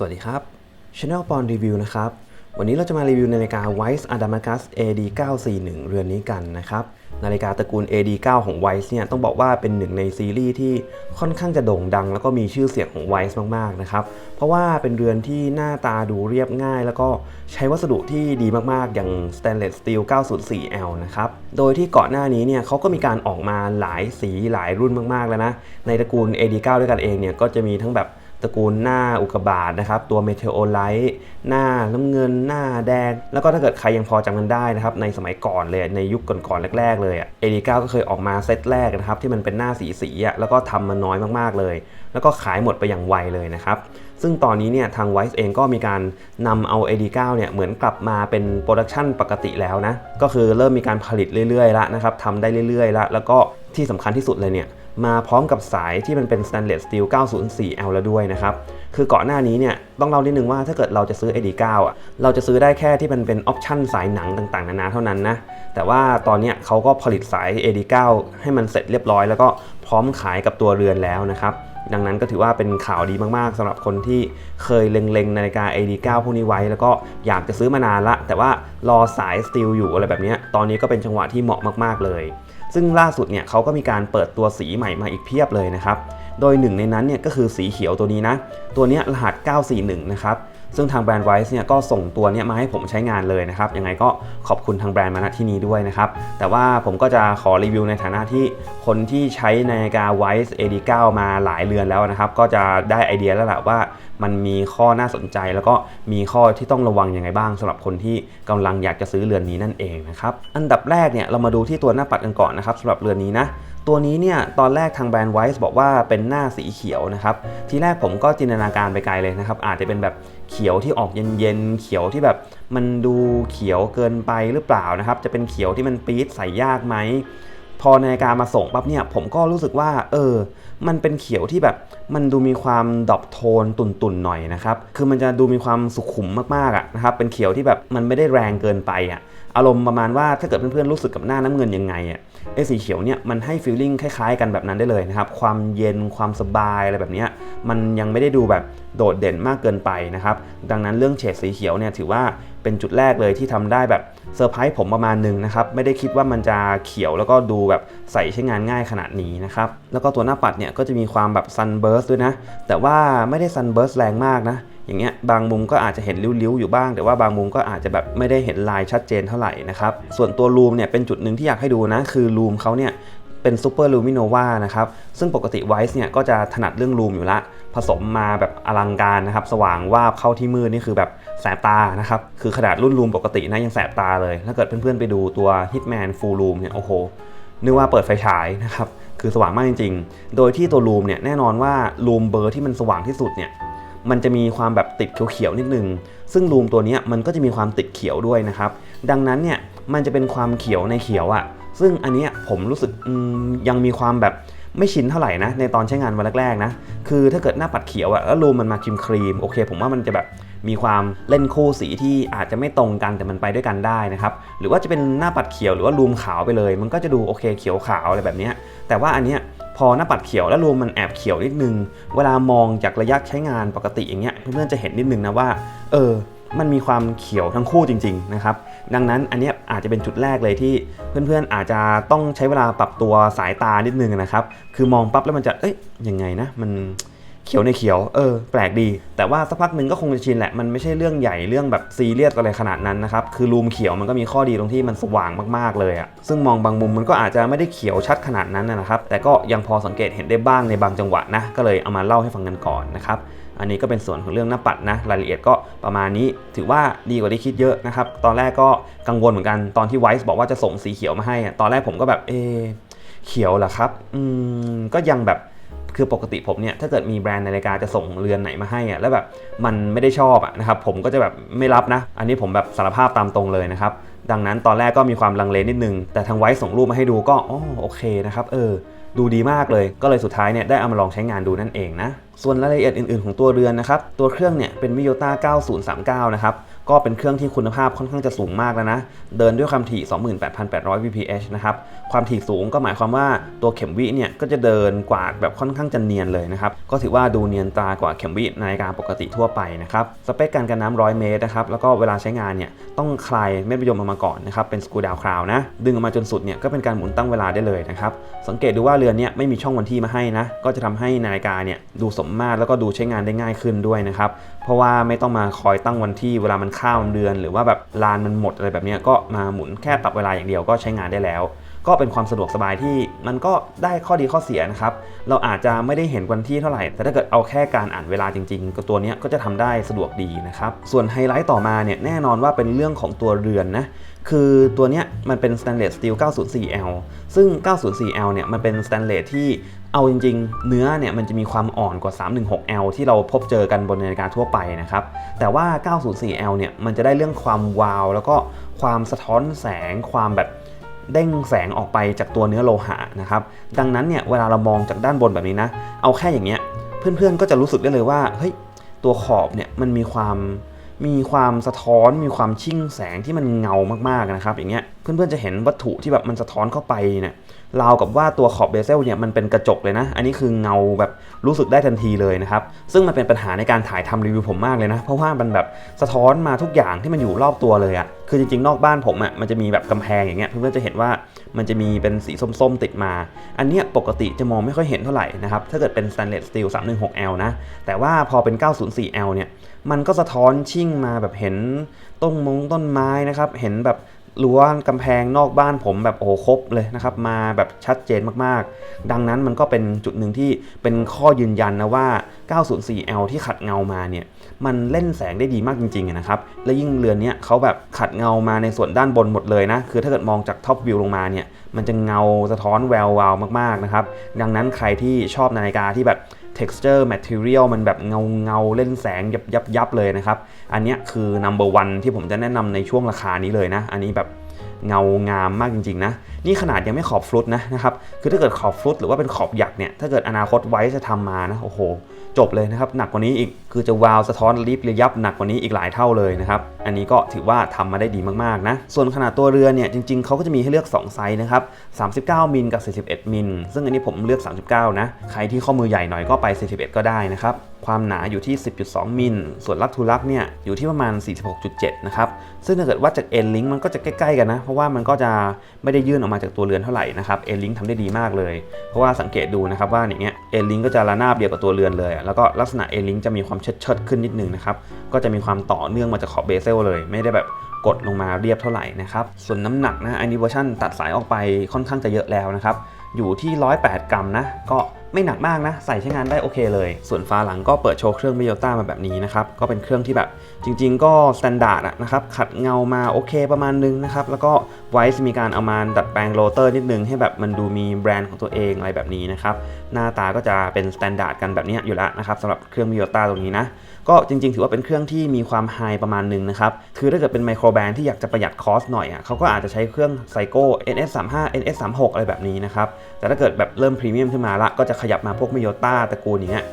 สวัสดีครับ Channel p o n Review นะครับ วันนี้เราจะมารีวิวนาฬิกา Weiss Adamascus AD 941เรือนนี้กันนะครับ นาฬิกาตระกูล AD 9ของ Weiss เนี่ยต้องบอกว่าเป็นหนึ่งในซีรีส์ที่ค่อนข้างจะโด่งดัง แล้วก็มีชื่อเสียงของ Weiss มากๆนะครับ เพราะว่าเป็นเรือนที่หน้าตาดูเรียบง่าย แล้วก็ใช้วัสดุที่ดีมากๆ อย่าง Stainless Steel 904L นะครับ โดยที่ก่อนหน้านี้เนี่ยเขาก็มีการออกมาหลายสีหลายรุ่นมากๆแล้วนะ ในตระกูล AD 9ด้วยกันเองเนี่ยก็จะมีทั้งแบบ ตระกูลหน้าอุกบาตนะครับ ตัวเมเทโอไลท์หน้าน้ำเงินหน้าแดง แล้วก็ถ้าเกิดใครยังพอจำกันได้นะครับ ในสมัยก่อนเลยในยุคก่อนๆแรก ๆ เลยอะเอดีก็เคยออกมาเซตแรกนะครับ ที่มันเป็นหน้าสีสีอะแล้วก็ทำมาน้อยมากๆเลย แล้วก็ขายหมดไปอย่างไวเลยนะครับซึ่งตอนนี้เนี่ยทาง Wise เองก็มีการนำเอา AD9 เนี่ยเหมือนกลับมาเป็นโปรดักชันปกติแล้วนะ ก็คือเริ่มมีการผลิตเรื่อยๆล้วนะครับทำได้เรื่อยๆล้วแล้วก็ที่สำคัญที่สุดเลยเนี่ย มาพร้อมกับสายที่มันเป็น Stainless Steel 904L แล้วด้วยนะครับ คือก่อนหน้านี้เนี่ยต้องเล่านิดนึงว่าถ้าเกิดเราจะซื้อ AD9 อะเราจะซื้อได้แค่ที่มันเป็นออปชั่นสายหนังต่างๆ นานาเท่านั้นนะ แต่ว่าตอนนี้เขาก็ผลิตสาย AD9 ให้มันเสร็จเรียบร้อย แล้วก็พร้อมขายกับตัวเรือนแล้วนะครับ ดังนั้นก็ถือว่าเป็นข่าวดีมากๆสำหรับคนที่เคยเล็งๆนาฬิกา AD9 พวกนี้ไว้ แล้วก็อยากจะซื้อมานานละ แต่ว่ารอสายสตีลอยู่อะไรแบบนี้ตอนนี้ก็เป็นจังหวะที่เหมาะมากๆเลย ซึ่งล่าสุดเนี่ยเขาก็มีการเปิดตัวสีใหม่มาอีกเพียบเลยนะครับ โดยหนึ่งในนั้นเนี่ยก็คือสีเขียวตัวนี้นะ ตัวนี้รหัส 941 นะครับ ซึ่งทางแบรนด์ไวส์เนี่ยก็ส่งตัวเนี้ยมาให้ผมใช้งานเลยนะครับ ยังไงก็ขอบคุณทางแบรนด์มาณที่นี้ด้วยนะครับ แต่ว่าผมก็จะขอรีวิวในฐานะที่คนที่ใช้นาฬิกา Wise AD9 มาหลายเรือนแล้วนะครับ ก็จะได้ไอเดียแล้วแหละว่า มันมีข้อน่าสนใจ แล้วก็มีข้อที่ต้องระวังยังไงบ้างสำหรับคนที่กำลังอยากจะซื้อเรือนนี้นั่นเองนะครับอันดับแรกเนี่ยเรามาดูที่ตัวหน้าปัดกันก่อนนะครับสำหรับเรือนนี้นะตัวนี้เนี่ยตอนแรกทางแบรนด์ไวส์บอกว่าเป็นหน้าสีเขียวนะครับทีแรกผมก็จินตนาการไปไกลเลยนะครับ อาจจะเป็นแบบเขียวที่ออกเย็นๆเขียวที่แบบมันดูเขียวเกินไปหรือเปล่านะครับ จะเป็นเขียวที่มันปี๊ดใส่ยากไหม พอนาฬิกามาส่งปั๊บเนี่ยผมก็รู้สึกว่า เออ มันเป็นเขียวที่แบบ มันดูมีความดอปโทนตุ่นๆหน่อยนะครับ คือมันจะดูมีความสุขุมมากๆอะนะครับ เป็นเขียวที่แบบมันไม่ได้แรงเกินไปอะ อารมณ์ประมาณว่าถ้าเกิดเพื่อนๆรู้สึกกับหน้าน้ำเงินยังไงอะไอ้สีเขียวเนี่ยมันให้ฟีลลิ่งคล้ายๆ กันแบบนั้นได้เลยนะครับ ความเย็นความสบายอะไรแบบนี้มันยังไม่ได้ดูแบบโดดเด่นมากเกินไปนะครับ ดังนั้นเรื่องเฉดสีเขียวเนี่ยถือว่า เป็นจุดแรกเลยที่ทำได้แบบเซอร์ไพรส์ผมประมาณหนึ่งนะครับ ไม่ได้คิดว่ามันจะเขียวแล้วก็ดูแบบใส่ใช้งานง่ายขนาดนี้นะครับ แล้วก็ตัวหน้าปัดเนี่ยก็จะมีความแบบซันเบิร์สด้วยนะ แต่ว่าไม่ได้ซันเบิร์สแรงมากนะ อย่างเงี้ยบางมุมก็อาจจะเห็นริ้วๆอยู่บ้าง แต่ว่าบางมุมก็อาจจะแบบไม่ได้เห็นลายชัดเจนเท่าไหร่นะครับ ส่วนตัวรูมเนี่ยเป็นจุดหนึ่งที่อยากให้ดูนะ คือรูมเขาเนี่ยเป็นซูเปอร์ลูมิโนวานะครับ ซึ่งปกติไวส์เนี่ยก็จะถนัดเรื่องรูมอยู่ละ ผสมมาแบบอลังการนะครับ สว่างวาบเข้าที่มืดนี่คือแบบ แสบตานะครับ คือขนาดรุ่นรูมปกตินะยังแสบตาเลย ถ้าเกิดเพื่อนๆไปดูตัว Hitman Full Room เนี่ยโอ้โหนึกว่าเปิดไฟฉายนะครับ คือสว่างมากจริงๆ โดยที่ตัวรูมเนี่ยแน่นอนว่ารูมเบอร์ที่มันสว่างที่สุดเนี่ยมันจะมีความแบบติดเขียวๆนิดนึง ซึ่งรูมตัวนี้มันก็จะมีความติดเขียวด้วยนะครับ ดังนั้นเนี่ยมันจะเป็นความเขียวในเขียวอะ่ะ ซึ่งอันนี้ผมรู้สึกยังมีความแบบไม่ชินเท่าไหร่นะในตอนใช้งานวันแรกๆนะ คือถ้าเกิดหน้าปัดเขียวอะ่ะแล้วรูมมันมาครีมครีมโอเค ผมว่ามันจะแบบ มีความเล่นคู่สีที่อาจจะไม่ตรงกันแต่มันไปด้วยกันได้นะครับ หรือว่าจะเป็นหน้าปัดเขียวหรือว่ารูมขาวไปเลย มันก็จะดูโอเคเขียวขาวอะไรแบบนี้แต่ว่าอันเนี้ยพอหน้าปัดเขียวแล้วรวมมันแอบเขียวนิดนึง เวลามองจากระยะใช้งานปกติอย่างเงี้ยเพื่อนๆจะเห็นนิดนึงนะว่า เออมันมีความเขียวทั้งคู่จริงๆนะครับ ดังนั้นอันนี้อาจจะเป็นจุดแรกเลยที่เพื่อนๆอาจจะต้องใช้เวลาปรับตัวสายตานิดนึงนะครับ คือมองปั๊บแล้วมันจะ เอ้ยยังไงนะ มัน เขียวในเขียวเออแปลกดี แต่ว่าสักพักหนึ่งก็คงจะชินแหละมันไม่ใช่เรื่องใหญ่เรื่องแบบซีเรียสอะไรขนาดนั้นนะครับคือรูมเขียวมันก็มีข้อดีตรงที่มันสว่างมากๆเลยอะซึ่งมองบางมุมมันก็อาจจะไม่ได้เขียวชัดขนาดนั้นนะครับแต่ก็ยังพอสังเกตเห็นได้บ้างในบางจังหวะนะก็เลยเอามาเล่าให้ฟังกันก่อนนะครับอันนี้ก็เป็นส่วนของเรื่องหน้าปัดนะรายละเอียดก็ประมาณนี้ถือว่าดีกว่าที่คิดเยอะนะครับตอนแรกก็กังวลเหมือนกันตอนที่ไวส์บอกว่าจะส่งสีเขียวมาให้ตอนแรกผมก็แบบเอเขียวเหรอครับอืมก็ยังแบบ คือปกติผมเนี่ยถ้าเกิดมีแบรนด์นาฬิกาจะส่งเรือนไหนมาให้อะแล้วแบบมันไม่ได้ชอบอะนะครับผมก็จะแบบไม่รับนะ อันนี้ผมแบบสารภาพตามตรงเลยนะครับดังนั้นตอนแรกก็มีความลังเลนิดนึง แต่ทางไว้ส่งรูปมาให้ดูก็อ๋อโอเคนะครับเออดูดีมากเลย ก็เลยสุดท้ายเนี่ยได้เอามาลองใช้งานดูนั่นเองนะ ส่วนรายละเอียดอื่นๆของตัวเรือนนะครับ ตัวเครื่องเนี่ยเป็น Miyota 9039 นะครับ ก็เป็นเครื่องที่คุณภาพค่อนข้างจะสูงมากแล้วนะ เดินด้วยความถี่ 28,800 VPH นะครับ ความถี่สูงก็หมายความว่าตัวเข็มวิเนี่ยก็จะเดินกวาดแบบค่อนข้างจะเนียนเลยนะครับ ก็ถือว่าดูเนียนตากว่าเข็มวินาฬิกาปกติทั่วไปนะครับ สเปคการกันน้ำ100เมตรนะครับ แล้วก็เวลาใช้งานเนี่ยต้องคลายเม็ดมะยมออกมาก่อนนะครับ เป็นสกูดาวคราวนะ ดึงออกมาจนสุดเนี่ยก็เป็นการหมุนตั้งเวลาได้เลยนะครับ สังเกตดูว่าเรือนเนี้ไม่มีช่องวันที่มาให้นะ ก็จะทำให้นาฬิกาเนี่ยดูสมมาตรแล้วก็ดูใช้งานได้ง่ายขึ้นด้วยนะครับ เพราะว่าไม่ต้องมาคอยตั้งวันที่เวลามันข้ามเดือน หรือว่าแบบลานมันหมดอะไรแบบนี้ก็มาหมุนแค่ปรับเวลาอย่างเดียวก็ใช้งานได้แล้ว ก็เป็นความสะดวกสบายที่มันก็ได้ข้อดีข้อเสียนะครับ เราอาจจะไม่ได้เห็นวันที่เท่าไหร่ แต่ถ้าเกิดเอาแค่การอ่านเวลาจริงๆก็ตัวนี้ก็จะทำได้สะดวกดีนะครับ ส่วนไฮไลท์ต่อมาเนี่ยแน่นอนว่าเป็นเรื่องของตัวเรือนนะคือตัวเนี้ยมันเป็น stainless steel 904L ซึ่ง 904L เนี่ยมันเป็น stainless ที่ เอาจริงๆ เนื้อเนี่ยมันจะมีความอ่อนกว่า 316L ที่เราพบเจอกันบนนาฬิกาทั่วไปนะครับ แต่ว่า 904L เนี่ยมันจะได้เรื่องความวาว แล้วก็ความสะท้อนแสงความแบบเด้งแสงออกไปจากตัวเนื้อโลหะนะครับ ดังนั้นเนี่ยเวลาเรามองจากด้านบนแบบนี้นะ เอาแค่อย่างเงี้ยเพื่อนๆก็จะรู้สึกได้เลยว่าเฮ้ยตัวขอบเนี่ยมันมีความมีความสะท้อนมีความชิ่งแสงที่มันเงามากๆนะครับ อย่างเงี้ยเพื่อนๆจะเห็นวัตถุที่แบบมันสะท้อนเข้าไปเนี่ย ราวกับว่าตัวขอบเบเซลเนี่ยมันเป็นกระจกเลยนะ อันนี้คือเงาแบบรู้สึกได้ทันทีเลยนะครับ ซึ่งมันเป็นปัญหาในการถ่ายทำรีวิวผมมากเลยนะ เพราะว่ามันแบบสะท้อนมาทุกอย่างที่มันอยู่รอบตัวเลยอะคือจริงๆ นอกบ้านผมอะมันจะมีแบบกำแพงอย่างเงี้ยเพื่อนๆจะเห็นว่ามันจะมีเป็นสีส้มๆติดมา อันเนี้ยปกติจะมองไม่ค่อยเห็นเท่าไหร่นะครับ ถ้าเกิดเป็น stainless steel 316L นะ แต่ว่าพอเป็น 904L เนี่ย มันก็สะท้อนชิ่งมาแบบเห็นต้นมงต้นไม้นะครับ เห็นแบบ รั้วกำแพงนอกบ้านผมแบบโอ้ครบเลยนะครับ มาแบบชัดเจนมากๆ ดังนั้นมันก็เป็นจุดหนึ่งที่เป็นข้อยืนยันนะว่า 904L ที่ขัดเงามาเนี่ย มันเล่นแสงได้ดีมากจริงๆนะครับ และยิ่งเรือนนี้เขาแบบขัดเงามาในส่วนด้านบนหมดเลยนะ คือถ้าเกิดมองจากท็อปวิวลงมาเนี่ย มันจะเงาสะท้อนแวววาวมากๆนะครับ ดังนั้นใครที่ชอบนาฬิกาที่แบบ texture material มันแบบเงาเงาเล่นแสงยับยับยับเลยนะครับ อันนี้คือ number one ที่ผมจะแนะนำในช่วงราคานี้เลยนะ อันนี้แบบ เงางามมากจริงๆนะ นี่ขนาดยังไม่ขอบฟลุตนะนะครับ คือถ้าเกิดขอบฟลุตหรือว่าเป็นขอบหยักเนี่ย ถ้าเกิดอนาคตไว้จะทำมานะ โอ้โห จบเลยนะครับ หนักกว่านี้อีก คือจะวาวสะท้อนริบระยับหนักกว่านี้อีกหลายเท่าเลยนะครับ อันนี้ก็ถือว่าทำมาได้ดีมากๆนะ ส่วนขนาดตัวเรือเนี่ยจริงๆเขาก็จะมีให้เลือก 2 ไซส์นะครับ 39 มิลกับ 41 มิล ซึ่งอันนี้ผมเลือก 39 นะ ใครที่ข้อมือใหญ่หน่อยก็ไป 41 ก็ได้นะครับความหนาอยู่ที่ 10.2 มิล ส่วนลักทูลักเนี่ยอยู่ที่ประมาณ 46.7 นะครับ ซึ่งถ้าเกิดวัดจากเอ็นลิงมันก็จะใกล้ ๆ กันนะเพราะว่ามันก็จะไม่ได้ยื่นออกมาจากตัวเรือนเท่าไหร่นะครับเอลิงทำได้ดีมากเลย เพราะว่าสังเกตดูนะครับว่าอย่างเงี้ยเอลิงก็จะระนาบเดียวกับตัวเรือนเลย แล้วก็ลักษณะเอลิงจะมีความเชิดๆขึ้นนิดนึงนะครับก็จะมีความต่อเนื่องมาจากขอบเบเซลเลย ไม่ได้แบบกดลงมาเรียบเท่าไหร่นะครับส่วนน้ำหนักนะอันนี้เวอร์ชันตัดสายออกไปค่อนข้างจะเยอะแล้วนะครับอยู่ที่ 108 กรัมนะก็ ไม่หนักมากนะ ใส่ใช้งานได้โอเคเลย ส่วนฝาหลังก็เปิดโชว์เครื่องมิโยต้ามาแบบนี้นะครับ ก็เป็นเครื่องที่แบบจริง ๆ ก็สแตนดาร์ดนะครับ ขัดเงามาโอเคประมาณนึงนะครับ แล้วก็ไวซ์มีการเอามาดัดแปลงโรเตอร์นิดนึง ให้แบบมันดูมีแบรนด์ของตัวเองอะไรแบบนี้นะครับ หน้าตาก็จะเป็นสแตนดาร์ดกันแบบนี้อยู่แล้วนะครับสำหรับเครื่องมิโยต้าตรงนี้นะ ก็จริงๆ ถือว่าเป็นเครื่องที่มีความไฮประมาณหนึ่งนะครับ คือถ้าเกิดเป็นไมโครแบนที่อยากจะประหยัดคอสหน่อยอะเขาก็อาจจะใช้เครื่องไซโก้ NS35 NS36 อะไรแบบนี้นะครับ แต่ถ้าเกิดแบบเริ่มพรีเมียมขึ้นมาละก็จะขยับมาพวกมิโยต้าตระกูลอย่างเงี้ย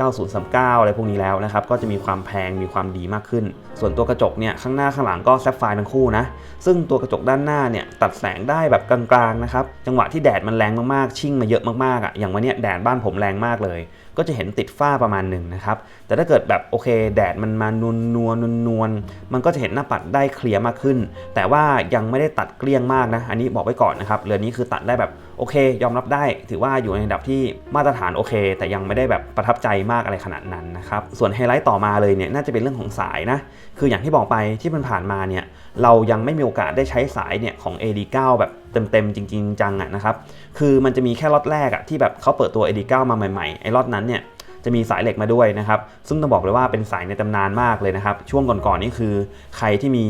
9039 อะไรพวกนี้แล้วนะครับ ก็จะมีความแพงมีความดีมากขึ้น ส่วนตัวกระจกเนี่ยข้างหน้าข้างหลังก็แซฟไฟร์ทั้งคู่นะ ซึ่งตัวกระจกด้านหน้าเนี่ยตัดแสงได้แบบกลางๆนะครับ จังหวะที่แดดมันแรงมากๆ ชิ่งมาเยอะมากๆอะอย่างวันเนี้ยแดดบ้านผมแรงมากเลย ก็จะเห็นติดฝ้าประมาณหนึ่งนะครับ แต่ถ้าเกิดแบบโอเค แดดมันมานวลนวลนวลนวลมันก็จะเห็นหน้าปัดได้เคลียร์มากขึ้น แต่ว่ายังไม่ได้ตัดเกลี้ยงมากนะ อันนี้บอกไว้ก่อนนะครับ เรือนนี้คือตัดได้แบบโอเค ยอมรับได้ ถือว่าอยู่ในระดับที่มาตรฐานโอเค แต่ยังไม่ได้แบบประทับใจมากอะไรขนาดนั้นนะครับ ส่วนไฮไลท์ต่อมาเลยเนี่ยน่าจะเป็นเรื่องของสายนะ คืออย่างที่บอกไปที่มันผ่านมาเนี่ยเรายังไม่มีโอกาสได้ใช้สายเนี่ยของ AD9 แบบเต็มๆจริง ๆ จังอะนะครับ คือมันจะมีแค่ล็อตแรกอะที่แบบเขาเปิดตัว AD9 มาใหม่ๆ ไอ้ล็อตนั้นเนี่ยจะมีสายเหล็กมาด้วยนะครับ ซึ่งต้องบอกเลยว่าเป็นสายในตำนานมากเลยนะครับ ช่วงก่อนๆนี่คือใครที่มี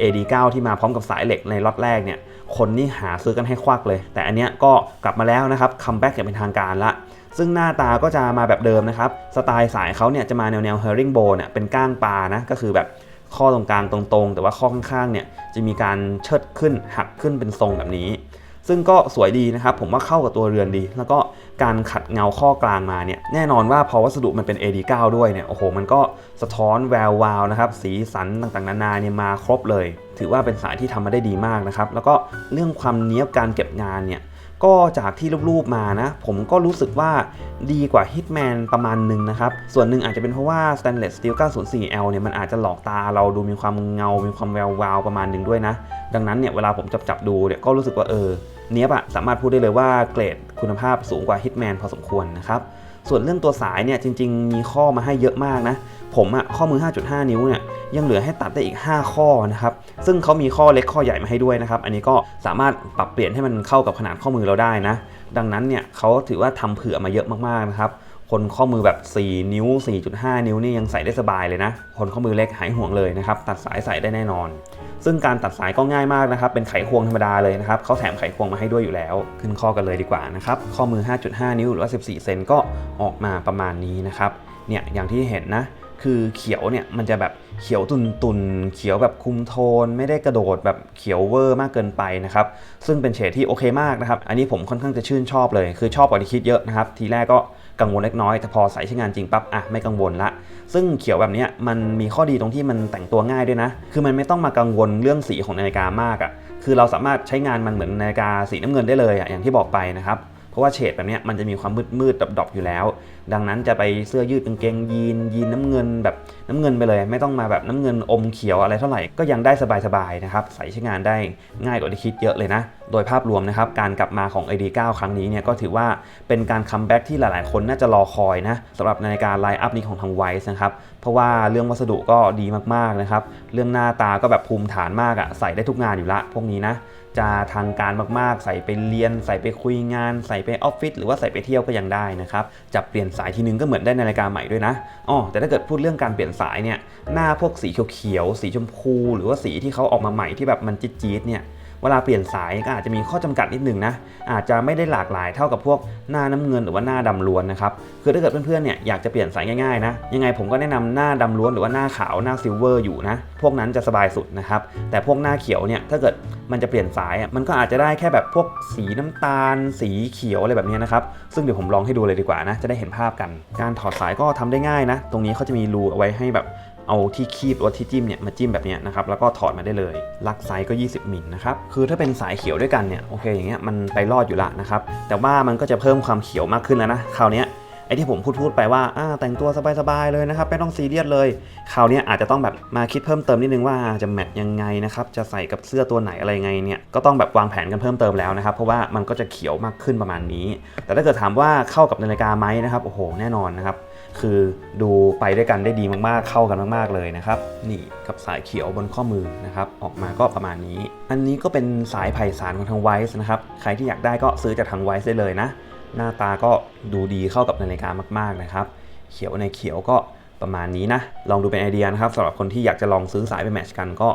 AD9 ที่มาพร้อมกับสายเหล็กในล็อตแรกเนี่ย คนนี่หาซื้อกันให้ควักเลย แต่อันเนี้ยก็กลับมาแล้วนะครับ คัมแบ็กอย่างเป็นทางการละ ซึ่งหน้าตาก็จะมาแบบเดิมนะครับ สไตล์สายเขาเนี่ยจะมาแนวแนว herringbone เนี่ยเป็นก้างปลานะ ก็คือแบบข้อตรงกลางตรงๆ แต่ว่าข้อข้างๆเนี่ยจะมีการเชิดขึ้นหักขึ้นเป็นทรงแบบนี้ ซึ่งก็สวยดีนะครับ ผมว่าเข้ากับตัวเรือนดี แล้วก็การขัดเงาข้อกลางมาเนี่ยแน่นอนว่าพอวัสดุมันเป็น AD9 ด้วยเนี่ยโอ้โหมันก็สะท้อนแวววาวนะครับสีสันต่างๆนานาเนี่ยมาครบเลย ถือว่าเป็นสายที่ทำมาได้ดีมากนะครับแล้วก็เรื่องความเนี้ยบการเก็บงานเนี่ยก็จากที่รูปๆมานะ ผมก็รู้สึกว่าดีกว่า Hitman ประมาณหนึ่งนะครับ ส่วนหนึ่งอาจจะเป็นเพราะว่า Stainless Steel 904L เนี่ยมันอาจจะหลอกตาเราดูมีความเงา มีความแวววาวประมาณหนึ่งด้วยนะ ดังนั้นเนี่ยเวลาผมจับจับดูเนี่ยก็รู้สึกว่าเออ เนี้ยบอะสามารถพูดได้เลยว่าเกรดคุณภาพสูงกว่า Hitman พอสมควรนะครับส่วนเรื่องตัวสายเนี่ยจริง ๆ มีข้อมาให้เยอะมากนะ ผมอะข้อมือ 5.5 นิ้วเนี่ยยังเหลือให้ตัดได้อีก 5 ข้อนะครับ ซึ่งเขามีข้อเล็กข้อใหญ่มาให้ด้วยนะครับ อันนี้ก็สามารถปรับเปลี่ยนให้มันเข้ากับขนาดข้อมือเราได้นะ ดังนั้นเนี่ยเขาถือว่าทำเผื่อมาเยอะมากๆนะครับ คนข้อมือแบบ 4 นิ้ว 4.5 นิ้วนี่ยังใส่ได้สบายเลยนะ คนข้อมือเล็กหายห่วงเลยนะครับ ตัดสายใส่ได้แน่นอน ซึ่งการตัดสายก็ง่ายมากนะครับ เป็นไขควงธรรมดาเลยนะครับ เขาแถมไขควงมาให้ด้วยอยู่แล้ว ขึ้นข้อกันเลยดีกว่านะครับ ข้อมือ 5.5 นิ้วหรือว่า 14 เซนก็ออกมาประมาณนี้นะครับ เนี่ย อย่างที่เห็นนะ คือเขียวเนี่ย มันจะแบบเขียวตุนตุนเขียวแบบคุมโทน ไม่ได้กระโดดแบบเขียวเวอร์มากเกินไปนะครับ ซึ่งเป็นเฉดที่โอเคมากนะครับ อันนี้ผมค่อนข้างจะชื่นชอบเลย คือชอบกว่าที่คิดเยอะนะครับ ทีแรกก็ กังวลเล็กน้อยแต่พอใส่ใช้งานจริงปั๊บอะไม่กังวลละ ซึ่งเขียวแบบนี้มันมีข้อดีตรงที่มันแต่งตัวง่ายด้วยนะ คือมันไม่ต้องมากังวลเรื่องสีของนาฬิกามากอะ่ะคือเราสามารถใช้งานมันเหมือนนาฬิกาสีน้ำเงินได้เลยอะ่ะอย่างที่บอกไปนะครับเพราะว่าเฉดแบบนี้มันจะมีความมืดมืดๆดอบๆอยู่แล้ว ดังนั้นจะไปเสื้อยืดกางเกงยีนยีนน้ำเงินแบบน้ำเงินไปเลย ไม่ต้องมาแบบน้ำเงินอมเขียวอะไรเท่าไหร่ก็ยังได้สบายๆนะครับใส่ใช้งานได้ง่ายกว่าที่คิดเยอะเลยนะ โดยภาพรวมนะครับการกลับมาของ AD9 ครั้งนี้เนี่ยก็ถือว่าเป็นการคัมแบ็กที่หลายๆ คนน่าจะรอคอยนะสำหรับนาฬิกาไลน์อัพนี้ของทางไวซ์นะครับเพราะว่าเรื่องวัสดุก็ดีมากๆนะครับเรื่องหน้าตาก็แบบภูมิฐานมากอะใส่ได้ทุกงานอยู่ละพวกนี้นะจะทางการมากๆ ใส่ไปเรียน ใส่ไปคุยงาน ใส่ไปออฟฟิศหรือว่าใส่ไปเที่ยวก็ยังได้นะครับจะเปลี่ยนสายทีนึงก็เหมือนได้นาฬิกาใหม่ด้วยนะอ๋อแต่ถ้าเกิดพูดเรื่องการเปลี่ยนสายเนี่ยหน้าพวกสีเขียวๆสีชมพู หรือว่าสีที่เขาออกมาใหม่ที่แบบมันจี๊ดๆเนี่ย เวลาเปลี่ยนสายก็อาจจะมีข้อจำกัดนิดหนึ่งนะ อาจจะไม่ได้หลากหลายเท่ากับพวกหน้าน้ำเงินหรือว่าหน้าดำล้วนนะครับ คือถ้าเกิดเพื่อนๆเนี่ยอยากจะเปลี่ยนสายง่ายๆนะ ยังไงผมก็แนะนำหน้าดำล้วนหรือว่าหน้าขาวหน้าซิลเวอร์อยู่นะ พวกนั้นจะสบายสุดนะครับ แต่พวกหน้าเขียวเนี่ยถ้าเกิดมันจะเปลี่ยนสายมันก็อาจจะได้แค่แบบพวกสีน้ำตาล สีเขียวอะไรแบบนี้นะครับ ซึ่งเดี๋ยวผมลองให้ดูเลยดีกว่านะ จะได้เห็นภาพกัน การถอดสายก็ทำได้ง่ายนะ ตรงนี้เขาจะมีรูเอาไว้ให้แบบ เอาที่คีบหรือที่จิ้มเนี่ยมาจิ้มแบบนี้นะครับแล้วก็ถอดมาได้เลยลักไซส์ก็ 20มิลนะครับคือถ้าเป็นสายเขียวด้วยกันเนี่ยโอเคอย่างเงี้ยมันไปรอดอยู่ละนะครับแต่ว่ามันก็จะเพิ่มความเขียวมากขึ้นแล้วนะคราวเนี้ยไอ้ที่ผมพูดพูดไปว่าแต่งตัวสบายๆเลยนะครับไม่ต้องซีเรียสเลยคราวนี้อาจจะต้องแบบมาคิดเพิ่มเติมนิดนึงว่าจะแมทยังไงนะครับจะใส่กับเสื้อตัวไหนอะไรไงเนี่ยก็ต้องแบบวางแผนกันเพิ่มเติมแล้วนะครับเพราะว่ามันก็จะเขียวมากขึ้นประมาณนี้ แต่ถ้าเกิดถามว่าเข้ากับนาฬิกาไหมนะครับโอ้โหแน่นอนนะครับ คือดูไปด้วยกันได้ดีมากๆ เข้ากันมากๆเลยนะครับนี่กับสายเขียวบนข้อมือนะครับออกมาก็ประมาณนี้ อันนี้ก็เป็นสายไผ่สารของทางไวซ์นะครับใครที่อยากได้ก็ซื้อจากทางไวซ์ได้เลยนะ หน้าตาก็ดูดีเข้ากับนาฬิกามากๆนะครับ เขียวในเขียวก็ประมาณนี้นะ ลองดูเป็นไอเดียนะครับสำหรับคนที่อยากจะลองซื้อสายไปแมทช์กันก็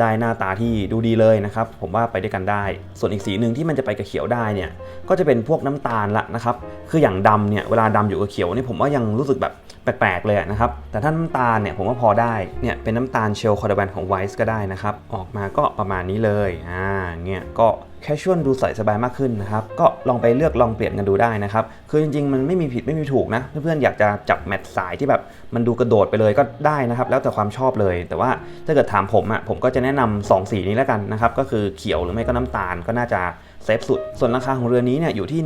ได้หน้าตาที่ดูดีเลยนะครับ ผมว่าไปด้วยกันได้ ส่วนอีกสีหนึ่งที่มันจะไปกับเขียวได้เนี่ยก็จะเป็นพวกน้ำตาลละนะครับ คืออย่างดำเนี่ยเวลาดำอยู่กับเขียวนี่ผมว่ายังรู้สึกแบบแปลกๆเลยนะครับ แต่ถ้าน้ำตาลเนี่ยผมว่าพอได้เนี่ยเป็นน้ำตาลเชลคอร์ดแบนของไวซ์ก็ได้นะครับ ออกมาก็ประมาณนี้เลยอ่าเนี่ยก็ แคชชวลดูใส่สบายมากขึ้นนะครับ ก็ลองไปเลือกลองเปลี่ยนกันดูได้นะครับ คือจริงๆ มันไม่มีผิดไม่มีถูกนะ เพื่อนๆ อยากจะจับแมทสายที่แบบมันดูกระโดดไปเลยก็ได้นะครับ แล้วแต่ความชอบเลย แต่ว่าถ้าเกิดถามผมอะ่ะผมก็จะแนะนำสองสีนี้แล้วกันนะครับ ก็คือเขียวหรือไม่ก็น้ำตาลก็น่าจะ ซฟสุด ส่วนราคาของเรือนี้เนี่ยอยู่ที่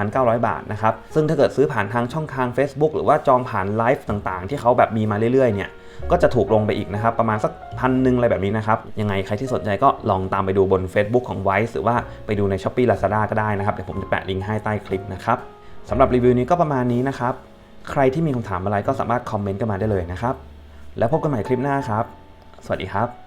14,900 บาทนะครับ ซึ่งถ้าเกิดซื้อผ่านทางช่องทาง Facebook หรือว่าจองผ่านไลฟ์ต่างๆ ที่เขาแบบมีมาเรื่อยๆเนี่ยก็จะถูกลงไปอีกนะครับ ประมาณสักพันหนึ่งอะไรแบบนี้นะครับ ยังไงใครที่สนใจก็ลองตามไปดูบน Facebook ของ Wise หรือว่าไปดูใน s h อ p e e Lazada ก็ได้นะครับ เดี๋ยวผมจะแปะลิงก์ให้ใต้คลิปนะครับสำหรับรีวิวนี้ก็ประมาณนี้นะครับ ใครที่มีคำถามอะไรก็สามารถคอมเมนต์กันมาได้เลยนะครับ แล้วพบกันใหม่คลิปหน้าครับ สวัสดีครับ